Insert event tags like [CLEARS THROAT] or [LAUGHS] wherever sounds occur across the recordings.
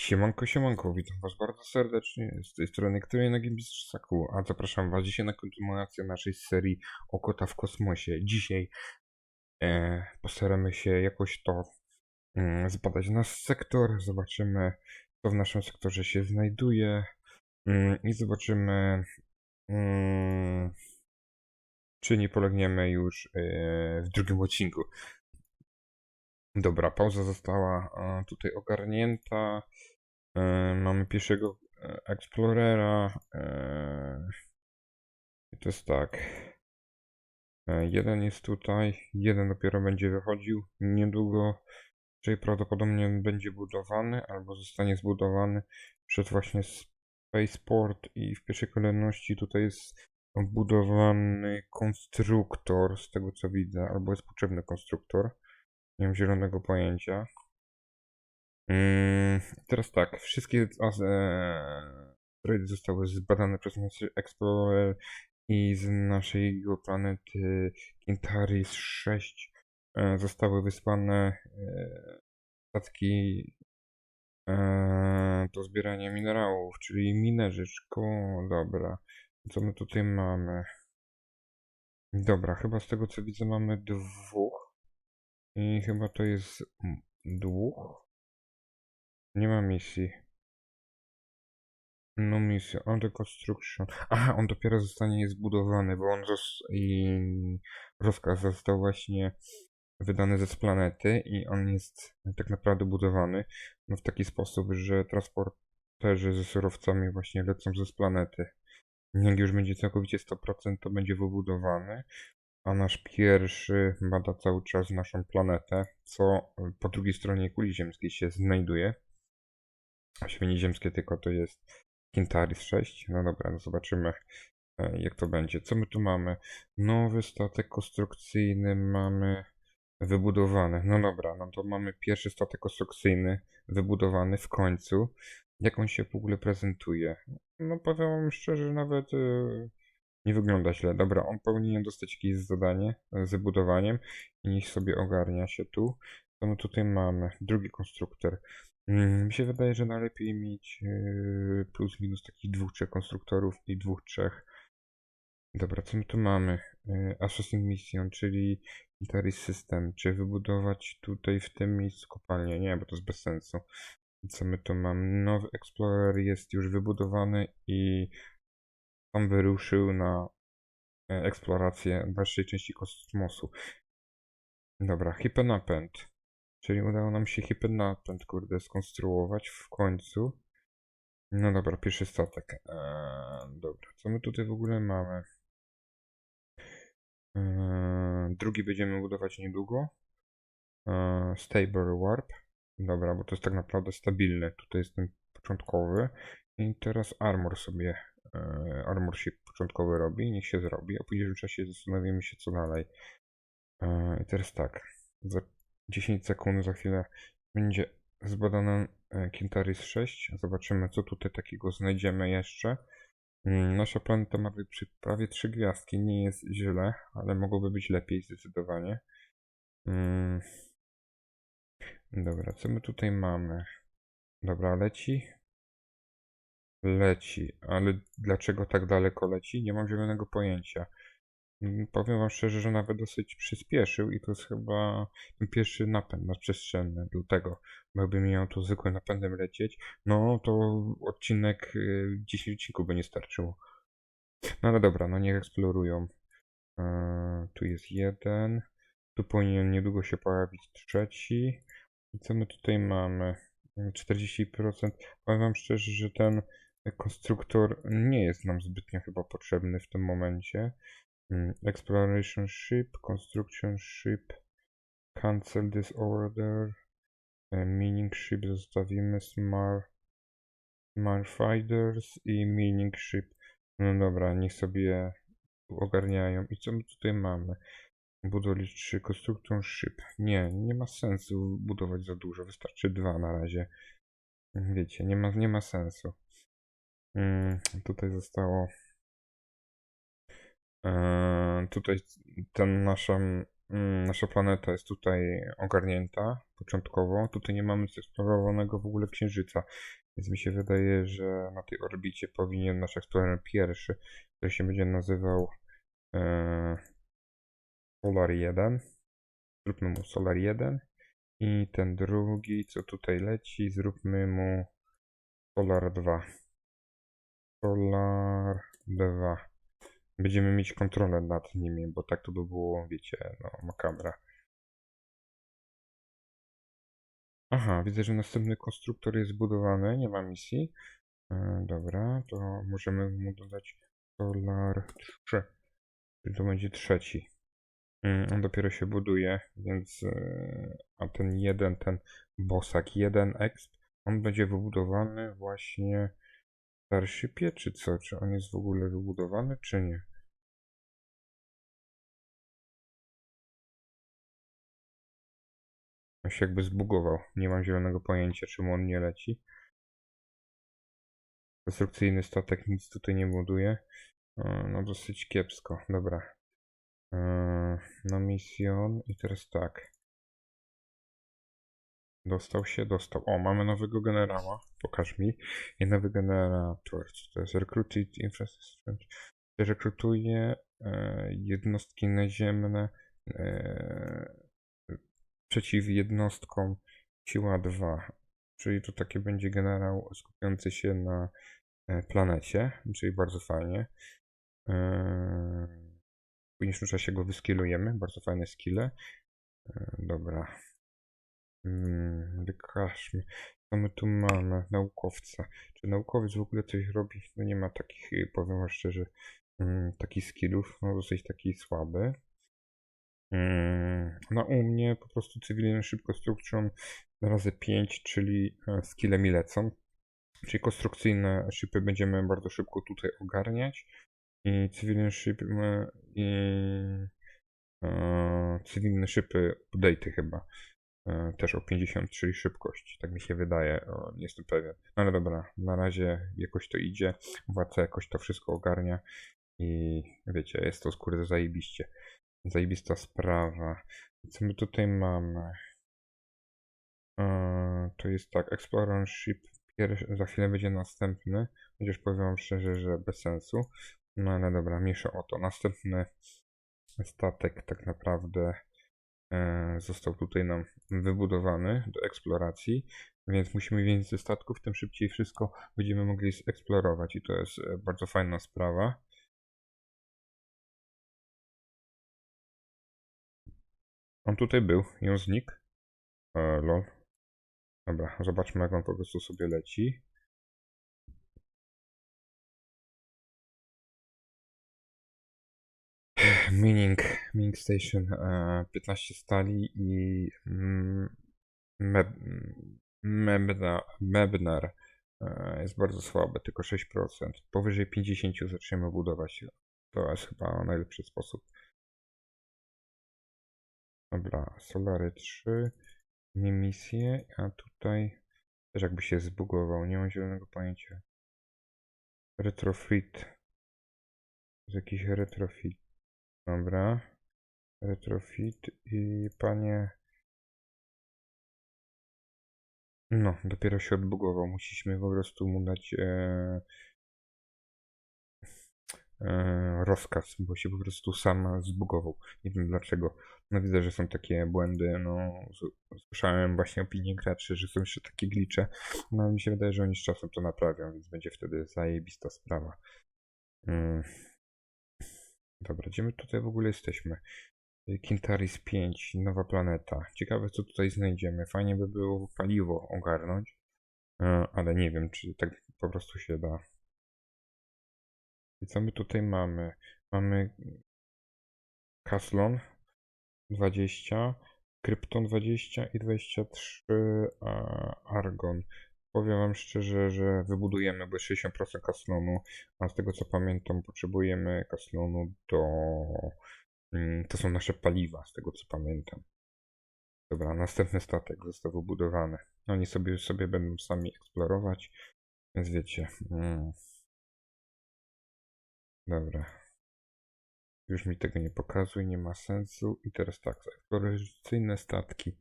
Siemanko, siemanko, witam was bardzo serdecznie. Z tej strony Której Nogi Saku, a zapraszam was dzisiaj na kontynuację naszej serii o kota w kosmosie. Dzisiaj e, postaramy się jakoś to mm, zbadać nasz sektor, zobaczymy co w naszym sektorze się znajduje mm, i zobaczymy mm, czy nie polegniemy już e, w drugim odcinku. Dobra, pauza została e, tutaj ogarnięta. E, Mamy pierwszego e, Explorera. e, I to jest tak. Jeden jest tutaj, jeden dopiero będzie wychodził niedługo, czyli prawdopodobnie będzie budowany albo zostanie zbudowany przez właśnie Spaceport i w pierwszej kolejności tutaj jest budowany konstruktor, z tego co widzę, albo jest potrzebny konstruktor. Nie mam zielonego pojęcia. Mm, teraz tak, wszystkie asteroidy zostały zbadane przez nasz Explorer i z naszej planety Kintaris 6 e, zostały wysłane e, statki e, do zbierania minerałów, czyli minerzyczko. Dobra, co my tutaj mamy? Dobra, chyba z tego co widzę mamy dwóch. I chyba to jest dwóch. Nie ma misji. No misja, under construction. Aha, on dopiero zostanie zbudowany, bo on zos i rozkaz został właśnie wydany ze z planety i on jest tak naprawdę budowany no, w taki sposób, że transporterzy ze surowcami właśnie lecą ze z planety. Jak już będzie całkowicie 100%, to będzie wybudowany, a nasz pierwszy bada cały czas naszą planetę, co po drugiej stronie kuli ziemskiej się znajduje. Świnie ziemskie tylko to jest Kintaris 6. No dobra, no zobaczymy e, jak to będzie. Co my tu mamy? Nowy statek konstrukcyjny mamy wybudowany. No dobra, no to mamy pierwszy statek konstrukcyjny wybudowany w końcu. Jak on się w ogóle prezentuje? No powiem szczerze, nawet e, nie wygląda źle. Dobra, on powinien dostać jakieś zadanie e, z budowaniem i niech sobie ogarnia się tu. Co my tutaj mamy? Drugi konstruktor. Mm, Mi się wydaje, że najlepiej mieć yy, plus minus takich dwóch, trzech konstruktorów i dwóch, trzech. Dobra, co my tu mamy? Yy, Assassin Mission, czyli Intaris System. Czy wybudować tutaj w tym miejscu kopalnię? Nie, bo to jest bez sensu. Co my tu mamy? Nowy Explorer jest już wybudowany i tam wyruszył na e, eksplorację dalszej części kosmosu. Dobra, hipenapęd. Czyli udało nam się hipenapęd, kurde, skonstruować w końcu. No dobra, pierwszy statek. Eee, dobra, co my tutaj w ogóle mamy? Eee, drugi będziemy budować niedługo. Eee, stable warp. Dobra, bo to jest tak naprawdę stabilne. Tutaj jest ten początkowy. I teraz armor sobie, eee, armor się początkowy robi, niech się zrobi, a później w czasie zastanowimy się co dalej. Eee, I teraz tak, 10 sekund za chwilę będzie zbadany e, Kintaris 6. Zobaczymy, co tutaj takiego znajdziemy jeszcze. Mm, Nasza planeta ma przy- prawie 3 gwiazdki. Nie jest źle, ale mogłoby być lepiej zdecydowanie. Mm. Dobra, co my tutaj mamy? Dobra, leci. Leci, ale dlaczego tak daleko leci? Nie mam zielonego pojęcia. Mm, Powiem wam szczerze, że nawet dosyć przyspieszył i to jest chyba ten pierwszy napęd nadprzestrzenny, dlatego, bo jakby miał tu zwykłym napędem lecieć, no to odcinek, y, 10 odcinków by nie starczyło. No ale dobra, no niech eksplorują. Eee, tu jest jeden, tu powinien niedługo się pojawić trzeci. I co my tutaj mamy? Mm, 40%. Powiem wam szczerze, że ten konstruktor nie jest nam zbytnio chyba potrzebny w tym momencie. Mm, Exploration ship, construction ship, cancel this order, e, mining ship zostawimy, smart, smart fighters i mining ship. No dobra, niech sobie ogarniają. I co my tutaj mamy? Budowli 3, construction ship. Nie, nie ma sensu budować za dużo, wystarczy dwa na razie. Wiecie, nie ma, nie ma sensu. Mm, tutaj zostało tutaj ten nasza mm, nasza planeta jest tutaj ogarnięta początkowo. Tutaj nie mamy zeksplorowanego w ogóle Księżyca, więc mi się wydaje, że na tej orbicie powinien nasz eksplorer pierwszy, który się będzie nazywał e, Solar 1. Zróbmy mu Solar 1. I ten drugi, co tutaj leci, zróbmy mu Solar 2. Solar 2. Będziemy mieć kontrolę nad nimi, bo tak to by było, wiecie, no, makabra. Aha, widzę, że następny konstruktor jest zbudowany, nie ma misji. E, dobra, to możemy mu dodać Solar 3. Czyli to będzie trzeci. Mm, On dopiero się buduje, więc e, a ten jeden, ten Bosak 1 Exp, on będzie wybudowany właśnie w Starshipie, czy co? Czy on jest w ogóle wybudowany, czy nie? Się jakby zbugował. Nie mam zielonego pojęcia, czemu on nie leci. Konstrukcyjny statek nic tutaj nie buduje. E, No dosyć kiepsko. Dobra. E, Na misjon i teraz tak. Dostał się, dostał. O, mamy nowego generała. Pokaż mi. I nowy generator. Co to jest? Recruited Infrastructure. Rekrutuje e, jednostki naziemne e, przeciw jednostkom siła 2. Czyli to taki będzie generał skupiający się na e, planecie, czyli bardzo fajnie. E, W niniejszym czasie go wyskillujemy, bardzo fajne skille. E, Dobra. Mm, Wykażmy. Co my tu mamy? Naukowca. Czy naukowiec w ogóle coś robi? No nie ma takich, powiem szczerze, mm, takich skillów. No dosyć taki słaby. Mm, No u mnie po prostu cywilny ship construction razy 5, czyli e, skille mi lecą. Czyli konstrukcyjne shipy będziemy bardzo szybko tutaj ogarniać. I cywilne shipy i e, cywilne shipy update'y chyba. E, też o 50, czyli szybkość. Tak mi się wydaje, o, nie jestem pewien. No ale dobra, na razie jakoś to idzie. Władca jakoś to wszystko ogarnia. I wiecie, jest to skurde zajebiście. Zajebista sprawa. Co my tutaj mamy? E, to jest tak, Explorer Ship za chwilę będzie następny, chociaż powiem wam szczerze, że bez sensu. No ale dobra, mniejsza o to. Następny statek tak naprawdę e, został tutaj nam wybudowany do eksploracji, więc musimy więcej statków, tym szybciej wszystko będziemy mogli zeksplorować i to jest e, bardzo fajna sprawa. On tutaj był on znikł. E, lol. Dobra, zobaczmy jak on po prostu sobie leci. Mining, Mining Station, e, 15 stali i mm, meb, mebna, Mebnar e, jest bardzo słabe, tylko 6%. Powyżej 50 zaczniemy budować. To jest chyba najlepszy sposób. Dobra, Solary 3, nie misje, a tutaj też jakby się zbugował, nie mam zielonego pojęcia. Retrofit. Jest jakiś retrofit. Dobra. Retrofit i panie. No, dopiero się odbugował. Musieliśmy po prostu mu dać e, rozkaz, bo się po prostu sam zbugował. Nie wiem dlaczego. No widzę, że są takie błędy. No, słyszałem właśnie opinię graczy, że są jeszcze takie glicze. No ale mi się wydaje, że oni z czasem to naprawią, więc będzie wtedy zajebista sprawa. Mm. Dobra, gdzie my tutaj w ogóle jesteśmy? Kintaris 5, nowa planeta. Ciekawe, co tutaj znajdziemy. Fajnie by było paliwo ogarnąć, e, ale nie wiem, czy tak po prostu się da. I co my tutaj mamy? Mamy Kaslon 20, Krypton 20 i 23 a, Argon. Powiem wam szczerze, że wybudujemy bo 60% kaslonu, a z tego co pamiętam potrzebujemy kaslonu do... mm, To są nasze paliwa, z tego co pamiętam. Dobra, następny statek został wybudowany. Oni sobie sobie będą sami eksplorować, więc wiecie. Mm. Dobra. Już mi tego nie pokazuj, nie ma sensu. I teraz tak, eksploracyjne statki.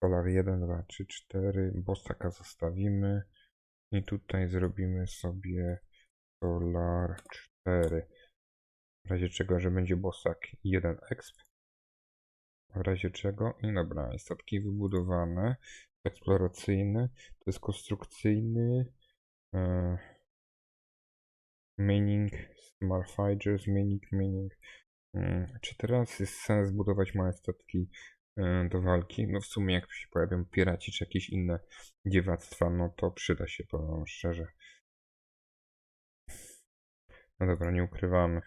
Solar 1, 2, 3, 4. Bosaka zostawimy. I tutaj zrobimy sobie Solar 4. W razie czego, że będzie Bosak 1 exp. W razie czego. I dobra, statki wybudowane. Eksploracyjny. To jest konstrukcyjny. E, mining, smart fighters, mining, mining. Mm, Czy teraz jest sens budować małe statki e, do walki? No w sumie jak się pojawią piraci czy jakieś inne dziewactwa, no to przyda się, powiem szczerze. No dobra, nie ukrywamy.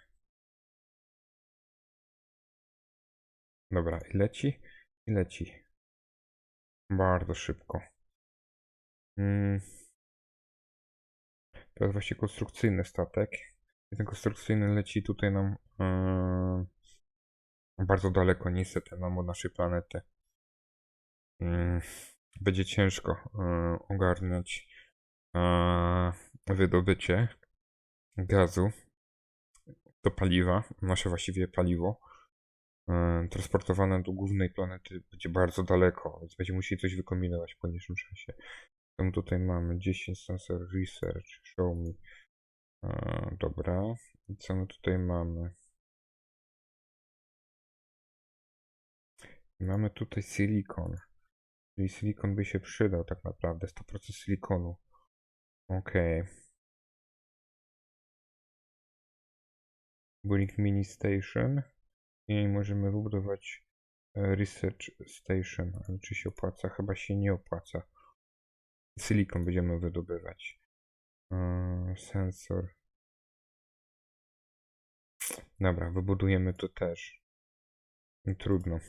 Dobra, i leci? I leci. Bardzo szybko. Mm. To jest właśnie konstrukcyjny statek. I ten konstrukcyjny leci tutaj nam yy, bardzo daleko, niestety, nam od naszej planety. Yy, będzie ciężko yy, ogarnąć yy, wydobycie gazu do paliwa, nasze właściwie paliwo e, transportowane do głównej planety będzie bardzo daleko, więc będziemy musieli coś wykombinować w koniecznym czasie. Tam tutaj mamy 10 sensor research, show me. E, dobra, i co my tutaj mamy? Mamy tutaj silikon. Czyli silikon by się przydał tak naprawdę, 100% silikonu. Okej. Building Mini Station i możemy wybudować e, Research Station, ale czy się opłaca? Chyba się nie opłaca. Silikon będziemy wydobywać. E, Sensor. Dobra, wybudujemy to też. No, Trudno.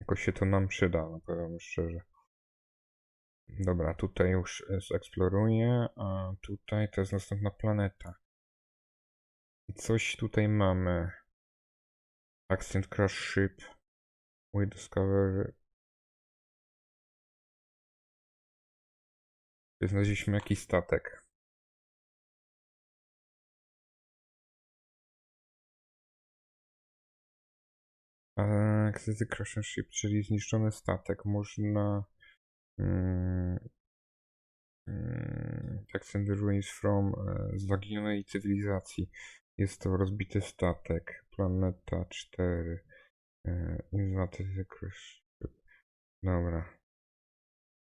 Jakoś się to nam przyda, no powiem szczerze. Dobra, tutaj już e, zeksploruję, a tutaj to jest następna planeta. I coś tutaj mamy. Accident crash ship. We discover. Znaleźliśmy jakiś statek. Accident crash ship, czyli zniszczony statek. Można. Mm, mm, Accident ruins from e, zaginionej cywilizacji. Jest to rozbity statek. Planeta 4. E, Invated Cruise Ship. Dobra.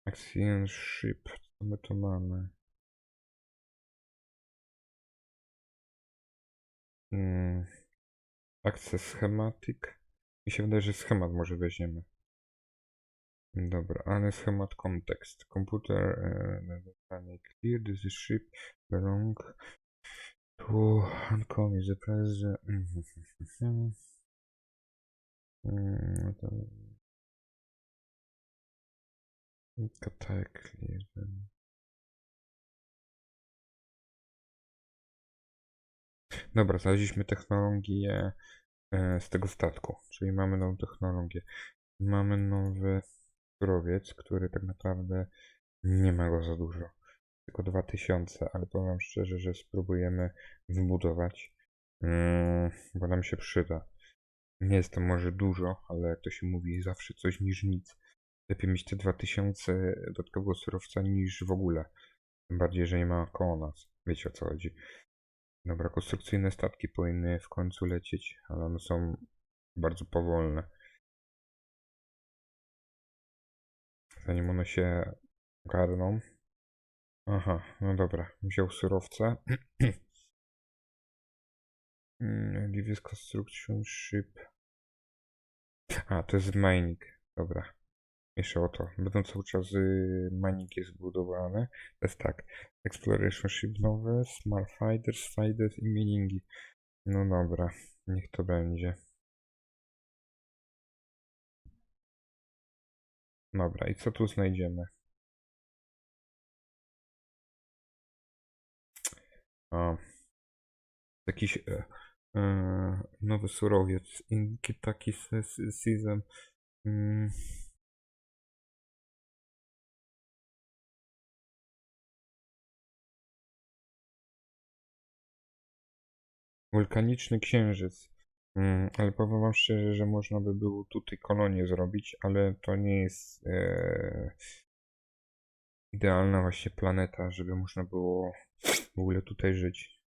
Accident Ship. Co my tu mamy? Mm. Access Schematic. Mi się wydaje, że schemat może weźmiemy. Dobra, ale schemat kontekst. Komputer uh, clear, this is ship belong to is the president. [LAUGHS] Mm, no. Cataclysm. Dobra, znaleźliśmy technologię e, z tego statku, czyli mamy nową technologię. Mamy nowy surowiec, który tak naprawdę nie ma go za dużo. Tylko 2000, ale powiem szczerze, że spróbujemy wybudować, mm, bo nam się przyda. Nie jest to może dużo, ale jak to się mówi, zawsze coś niż nic. Lepiej mieć te 2000 dodatkowego surowca niż w ogóle. Tym bardziej, że nie ma koło nas. Wiecie o co chodzi. Dobra, konstrukcyjne statki powinny w końcu lecieć, ale one są bardzo powolne. Zanim one się ogarną. Aha, no dobra. Wziął surowce. [CLEARS THROAT] Livis Construction Ship. A, to jest mining. Dobra. Jeszcze o to. Będą cały czas y, mining jest budowany. To jest tak. Exploration Ship nowe, Smart Fighters, Fighters i miningi. No dobra. Niech to będzie. Dobra, i co tu znajdziemy? O. Jakiś e, e, nowy surowiec. Inkitaki Season. Mm. Wulkaniczny księżyc. Mm, ale powiem wam szczerze, że można by było tutaj kolonię zrobić, ale to nie jest e, idealna właśnie planeta, żeby można było w ogóle tutaj żyć.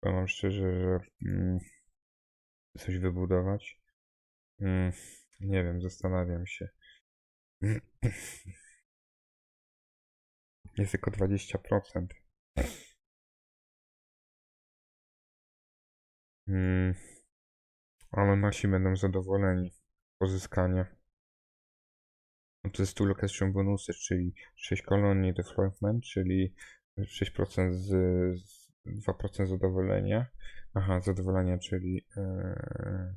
Powiem wam szczerze, że mm, coś wybudować. Mm, nie wiem, zastanawiam się. [CLEARS THROAT] Jest tylko 20%. Mm, ale nasi będą zadowoleni z pozyskania. Jest tu location bonusy, czyli 6 kolonii development, czyli 6% z, z 2% zadowolenia. Aha, zadowolenia, czyli e,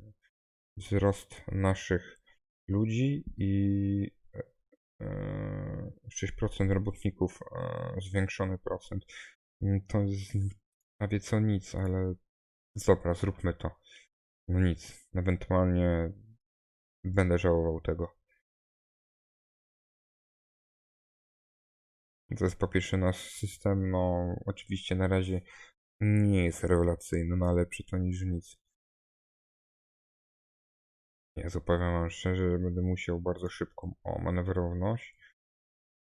wzrost naszych ludzi i e, 6% robotników, e, zwiększony procent. Mm, To jest prawie co nic, ale dobra, zróbmy to. No nic, ewentualnie będę żałował tego. To jest po pierwsze nasz system, no oczywiście na razie nie jest rewelacyjny, no ale lepszy to niż nic. Ja powiem wam szczerze, że będę musiał bardzo szybką o manewrowność.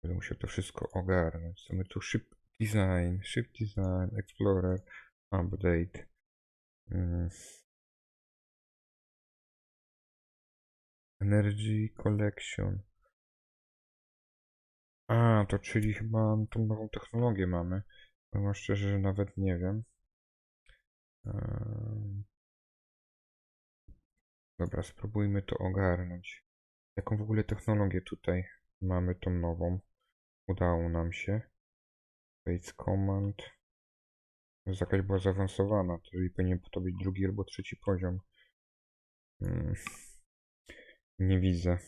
Będę musiał to wszystko ogarnąć. Co my tu ship design, ship design, explorer, update. Mm. Energy collection. A, to czyli chyba tą nową technologię mamy. Powiem szczerze, że nawet nie wiem. Dobra, spróbujmy to ogarnąć. Jaką w ogóle technologię tutaj mamy tą nową? Udało nam się. Face Command. Jest jakaś była zaawansowana, czyli powinien to być drugi albo trzeci poziom. Hmm. Nie widzę.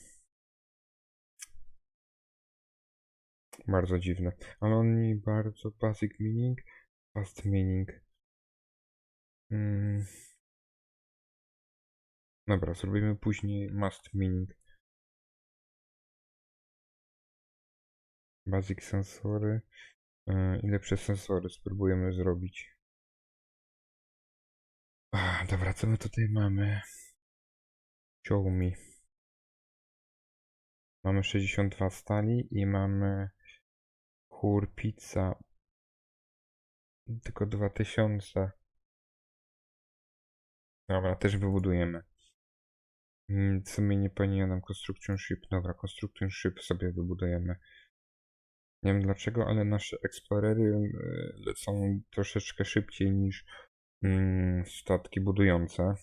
Bardzo dziwne. Ale oni bardzo basic meaning, fast meaning. Mm. Dobra, zrobimy później must meaning. Basic sensory. Yy, I lepsze sensory spróbujemy zrobić. Dobra, co my tutaj mamy? Me. Mamy 62 stali i mamy Kur pizza. Tylko 2000. Dobra, też wybudujemy. Mm, W sumie nie powinienem Construction Ship. Dobra, Construction Ship sobie wybudujemy. Nie wiem dlaczego, ale nasze Explorery y, lecą troszeczkę szybciej niż mm, statki budujące.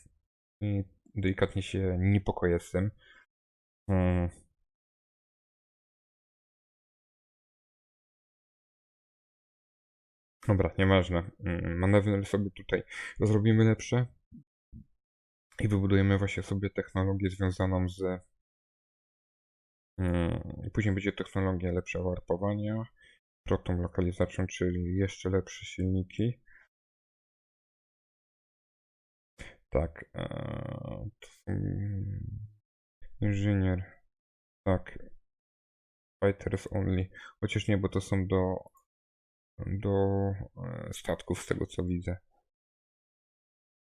I delikatnie się niepokoję z tym. Mm. Dobra, nieważne. Mm, Manewry sobie tutaj zrobimy lepsze. I wybudujemy właśnie sobie technologię związaną z. mm, Później będzie technologia lepszego warpowania, protą lokalizacją, czyli jeszcze lepsze silniki. Tak. mm, Inżynier. Tak. Fighters only. Chociaż nie, bo to są do do e, statków, z tego co widzę.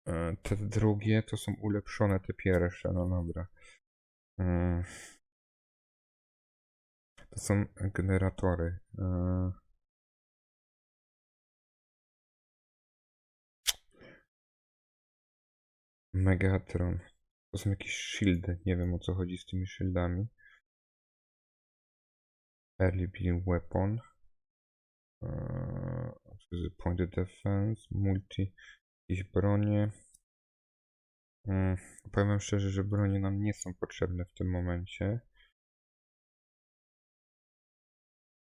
E, Te drugie to są ulepszone, te pierwsze, no dobra. To są generatory. E, Megatron. To są jakieś shieldy. Nie wiem o co chodzi z tymi shieldami. Early beam weapon. To jest Pointed Defense, multi, jakieś bronie. Mm, powiem szczerze, że bronie nam nie są potrzebne w tym momencie.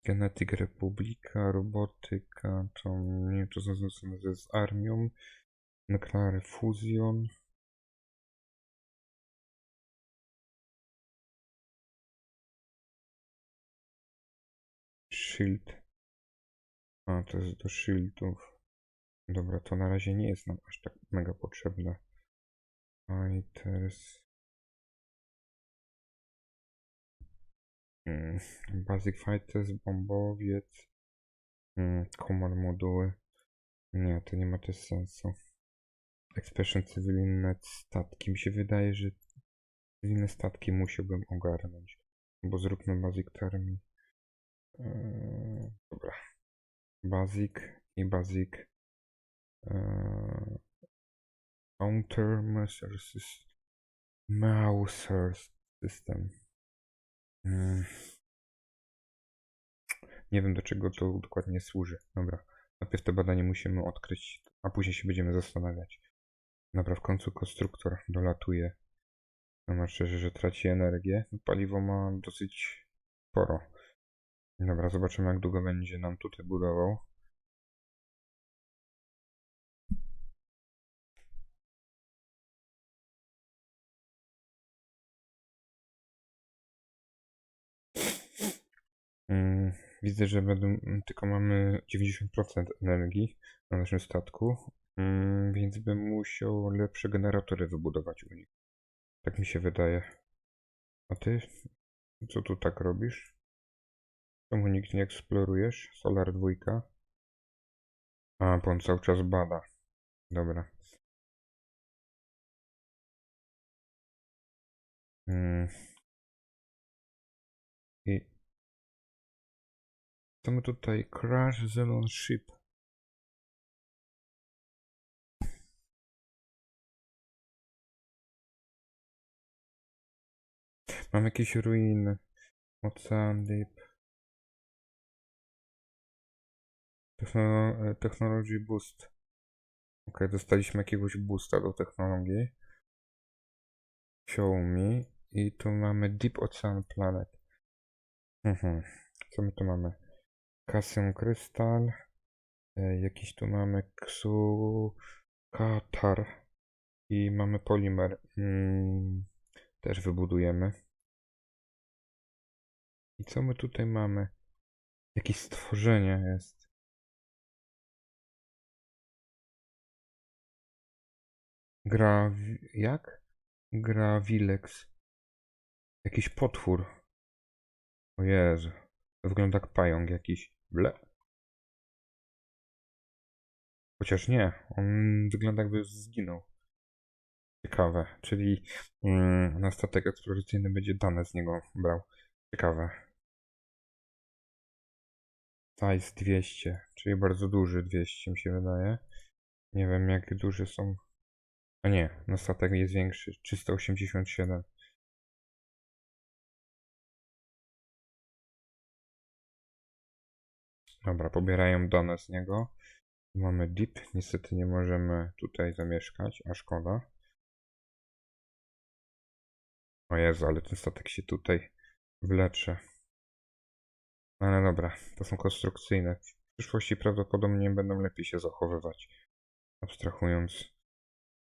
Genetic Republika, robotyka, to nie to są związane z armią. Nuclear Fusion. Shield. A, to jest do shieldów. Dobra, to na razie nie jest nam aż tak mega potrzebne. Fighters. Basic Fighters, bombowiec. Mm, Command moduły. Nie, to nie ma też sensu. Expression cywilne statki. Mi się wydaje, że cywilne statki musiałbym ogarnąć. Bo zróbmy basic termi. Eee, dobra. Basic i basic. Eee, countermeasure sys- Mauser system. Nie wiem do czego to dokładnie służy. Dobra. Najpierw te badanie musimy odkryć, a później się będziemy zastanawiać. Dobra, w końcu konstruktor dolatuje. No ma szczerze, że traci energię. Paliwo ma dosyć sporo. Dobra, zobaczymy jak długo będzie nam tutaj budował. Widzę, że będą, mm, tylko mamy 90% energii na naszym statku, mm, więc bym musiał lepsze generatory wybudować u nich. Tak mi się wydaje. A ty? Co tu tak robisz? Czemu nikt nie eksplorujesz? Solar 2. A, bo on cały czas bada. Dobra. Mm. Co my tutaj? Crash Zelon Ship. Mam jakieś ruiny. Ocean Deep. Techno e, technology Boost. Ok, dostaliśmy jakiegoś boosta do technologii. Show me. I tu mamy Deep Ocean Planet. Mhm. Co my tu mamy? Calcium Crystal. E, jakiś tu mamy Ksu... Katar. I mamy polimer. Mm, też wybudujemy. I co my tutaj mamy? Jakieś stworzenie jest. Gravi... Jak? Gravilex. Jakiś potwór. O Jezu. Wygląda jak pająk jakiś. Ble. Chociaż nie. On wygląda jakby zginął. Ciekawe. Czyli mm, na statek eksploracyjny będzie dane z niego brał. Ciekawe. Size 200, czyli bardzo duży 200 mi się wydaje. Nie wiem jak duże są. A nie, na statek jest większy. 387. Dobra, pobierają dane z niego. Mamy deep. Niestety nie możemy tutaj zamieszkać, a szkoda. O Jezu, ale ten statek się tutaj wlecze. Ale dobra, to są konstrukcyjne. W przyszłości prawdopodobnie będą lepiej się zachowywać. Abstrahując.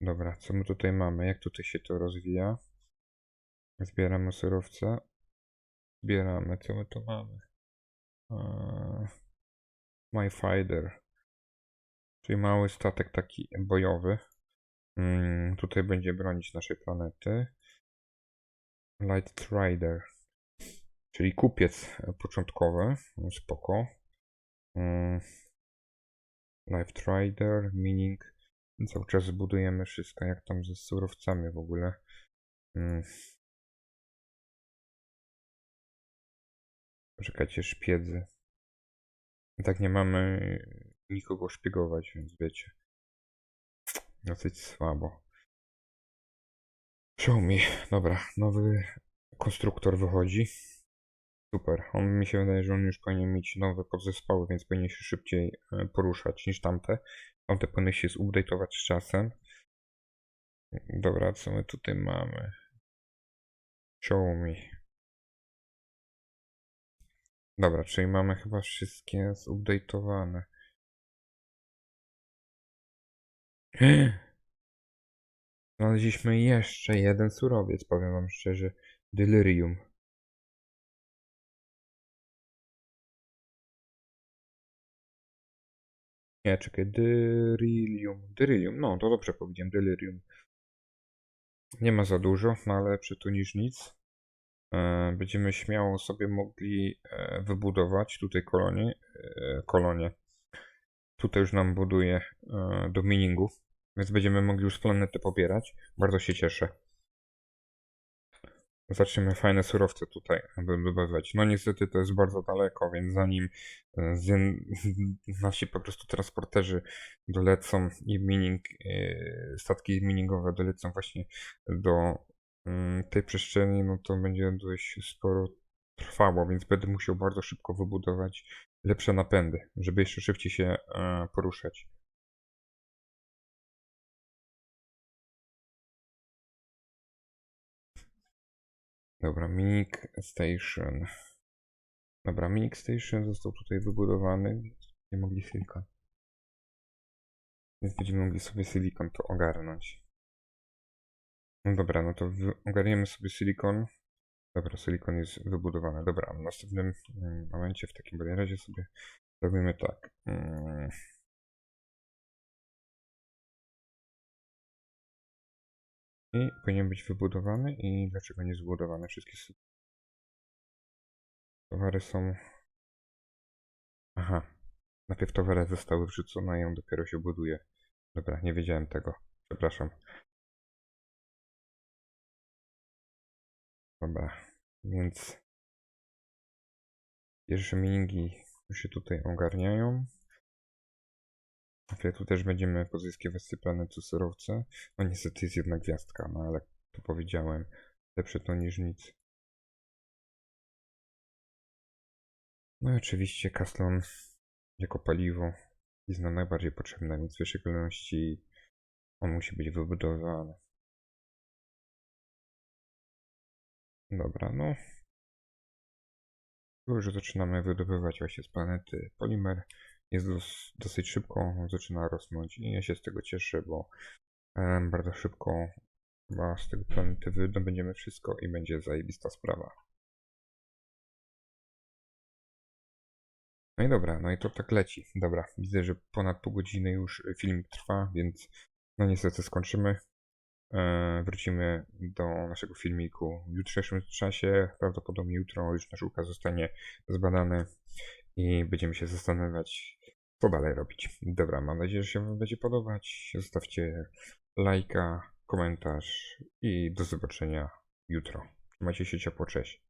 Dobra, co my tutaj mamy? Jak tutaj się to rozwija? Zbieramy surowce. Zbieramy. Co my tu mamy? Eee, My Fighter. Czyli mały statek taki bojowy. Mm, tutaj będzie bronić naszej planety. Light Rider. Czyli kupiec początkowy. No, Spoko. Mm, Light Rider, Mining. Cały czas budujemy wszystko, jak tam ze surowcami w ogóle. Mm. Czekajcie, szpiedzy. I tak nie mamy nikogo szpiegować, więc wiecie. Dosyć słabo. Me. Dobra, nowy konstruktor wychodzi. Super. On mi się wydaje, że on już powinien mieć nowe podzespoły, więc powinien się szybciej e, poruszać niż tamte. Tamte powinny się zupdate'ować z czasem. Dobra, co my tutaj mamy? Me. Dobra, czyli mamy chyba wszystkie zupdate'owane. [GASPS] Znaleźliśmy jeszcze jeden surowiec, powiem wam szczerze. Delirium. Nie, czekaj, Delirium. Delirium, no to dobrze powiedziałem, Delirium. Nie ma za dużo, no ale lepsze tu niż nic. E, Będziemy śmiało sobie mogli e, wybudować tutaj kolonię. e, kolonię. Tutaj już nam buduje do miningu, Więc będziemy mogli już planety pobierać. Bardzo się cieszę. Zaczniemy fajne surowce tutaj wydobywać. No niestety to jest bardzo daleko, więc zanim [LAUGHS] nasi po prostu transporterzy dolecą i mining, statki miningowe dolecą właśnie do tej przestrzeni, no to będzie dość sporo trwało, więc będę musiał bardzo szybko wybudować lepsze napędy, żeby jeszcze szybciej się e, poruszać. Dobra, Minik Station. Dobra, Minik Station został tutaj wybudowany. Nie mogli silikon. Więc będziemy mogli sobie silikon to ogarnąć. No dobra, no to ogarniemy sobie silikon. Dobra, silikon jest wybudowany. Dobra, w następnym mm, momencie w takim razie sobie robimy tak. Mm. I powinien być wybudowany i dlaczego nie zbudowany? Wszystkie towary są... Aha. Najpierw towary zostały wrzucone i on dopiero się buduje. Dobra, nie wiedziałem tego. Przepraszam. Dobra, więc pierwsze miningi już się tutaj ogarniają. Ale tu też będziemy pozyskiwać syplane tu surowce. No niestety jest jedna gwiazdka, no ale to powiedziałem. Lepsze to niż nic. No i oczywiście Kaslon jako paliwo jest nam najbardziej potrzebne, więc w pierwszej kolejności on musi być wybudowany. Dobra, no. Już zaczynamy wydobywać właśnie z planety polimer. Jest dos dosyć szybko, zaczyna rosnąć i ja się z tego cieszę, bo bardzo szybko chyba z tego planety wydobędziemy wszystko i będzie zajebista sprawa. No i dobra, no i to tak leci. Dobra, widzę, że ponad pół godziny już filmik trwa, więc no niestety skończymy. E, wrócimy do naszego filmiku w jutrzejszym czasie. Prawdopodobnie jutro już nasz ukaz zostanie zbadany i będziemy się zastanawiać, co dalej robić. Dobra, mam nadzieję, że się Wam będzie podobać. Zostawcie lajka, komentarz i do zobaczenia jutro. Trzymajcie się ciepło, cześć.